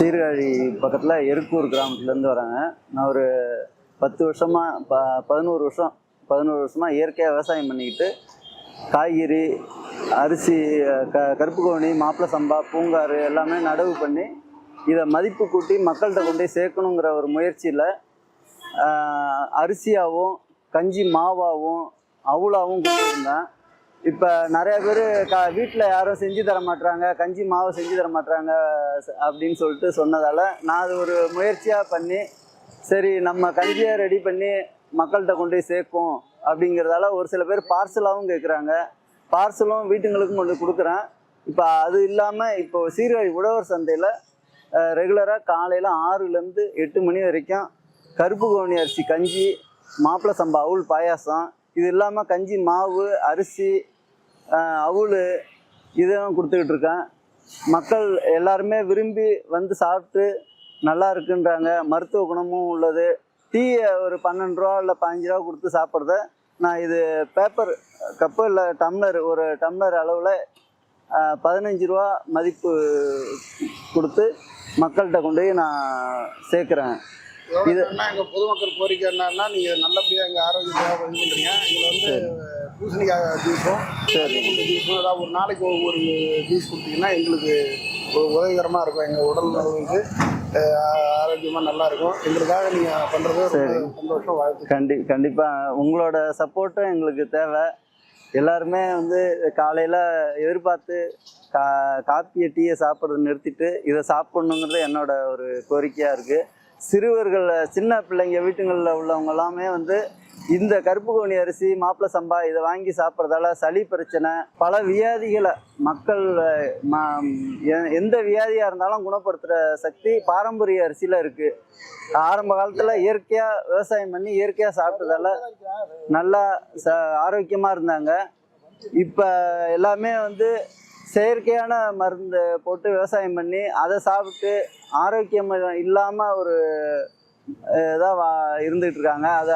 சீர்காழி பக்கத்தில் எருக்கூர் கிராமத்துலேருந்து வராங்க. நான் ஒரு பத்து வருஷமாக ப பதினோரு வருஷம் பதினோரு வருஷமாக இயற்கையாக விவசாயம் பண்ணிக்கிட்டு காய்கறி அரிசி க கருப்பு கவுனி மாப்பிள சம்பா பூங்காறு எல்லாமே நடவு பண்ணி இதை மதிப்பு கூட்டி மக்கள்கிட்ட கொண்டு போய் சேர்க்கணுங்கிற ஒரு முயற்சியில் அரிசியாகவும் கஞ்சி மாவாகவும் அவுளாவும் கொடுத்துருந்தேன் இப்போ நிறைய பேர் க வீட்டில் யாரும் செஞ்சு தர மாட்டுறாங்க கஞ்சி மாவு செஞ்சு தர மாட்டுறாங்க அப்படின்னு சொல்லிட்டு சொன்னதால் நான் அது ஒரு முயற்சியாக பண்ணி சரி நம்ம கஞ்சியை ரெடி பண்ணி மக்கள்கிட்ட கொண்டு போய் சேர்க்கும் அப்படிங்கிறதால ஒரு சில பேர் பார்சலாகவும் கேட்குறாங்க பார்சலும் வீட்டுங்களுக்கும் கொண்டு கொடுக்குறேன். இப்போ அது இல்லாமல் இப்போ சீர்காழி உழவர் சந்தையில் ரெகுலராக காலையில் ஆறுலேருந்து எட்டு மணி வரைக்கும் கருப்பு கவுனி அரிசி கஞ்சி மாப்பிள சம்பா அவுள் பாயாசம் இது இல்லாமல் கஞ்சி மாவு அரிசி அவுள் இதெல்லாம் கொடுத்துக்கிட்டு இருக்கேன். மக்கள் எல்லாருமே விரும்பி வந்து சாப்பிட்டு நல்லா இருக்குன்றாங்க. மருத்துவ குணமும் உள்ளது. டீயை ஒரு பன்னெண்டு ரூபா இல்லை பதினஞ்சு ரூபா கொடுத்து சாப்பிட்றத நான் இது பேப்பர் கப்பு இல்லை டம்ளர் ஒரு டம்ளர் அளவில் பதினஞ்சு ரூபா மதிப்பு கொடுத்து மக்கள்கிட்ட கொண்டு போய் நான் சேர்க்குறேன். இதோட என்னன்னா எங்க பொதுமக்கள் கோரிக்கை என்னன்னா நீங்க நல்லபடியா எங்க ஆரோக்கியத்துக்காக இது பண்றீங்க. இதுல வந்து பூசணிக்காய் ஜூஸும் கருவேப்பிலை ஜூஸும் ஏதாவது ஒரு நாளைக்கு ஒவ்வொரு ஜூஸ் கொடுத்தீங்கன்னா எங்களுக்கு ஒரு உதவிகரமா இருக்கும். எங்க உடல் நலவுக்கு அஹ், ஆரோக்கியமா நல்லா இருக்கும். எங்களுக்காக நீங்க பண்றது ரொம்ப சந்தோஷம் வாழ்த்து. கண்டி கண்டிப்பாக உங்களோட சப்போர்ட்டும் எங்களுக்கு தேவை. எல்லாருமே வந்து காலையில் எதிர்பார்த்து கா காப்பியை டீயை சாப்பிட்றத நிறுத்திட்டு இதை சாப்பிட்ணுங்கிறது என்னோட ஒரு கோரிக்கையாக இருக்குது சிறுவர்கள் சின்ன பிள்ளைங்க வீட்டுங்களில் உள்ளவங்க எல்லாமே வந்து இந்த கருப்பு கவுனி அரிசி மாப்பிள சம்பா இதை வாங்கி சாப்பிட்றதால சளி பிரச்சனை பல வியாதிகளை மக்கள் எ- எந்த வியாதியாக இருந்தாலும் குணப்படுத்துகிற சக்தி பாரம்பரிய அரிசியில் இருக்குது ஆரம்ப காலத்தில் இயற்கையாக விவசாயம் பண்ணி இயற்கையாக சாப்பிட்டதால நல்லா ச ஆரோக்கியமாக இருந்தாங்க. இப்போ எல்லாமே வந்து செயற்கையான மருந்து போட்டு விவசாயம் பண்ணி அதை சாப்பிட்டு ஆரோக்கியம் இல்லாமல் ஒரு இதாக வா இருந்துகிட்டு இருக்காங்க. அதை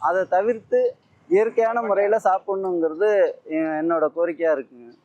அதை தவிர்த்து இயற்கையான முறையில் சாப்பிட்ணுங்கிறது எ- என்னோட கோரிக்கையாக இருக்குங்க.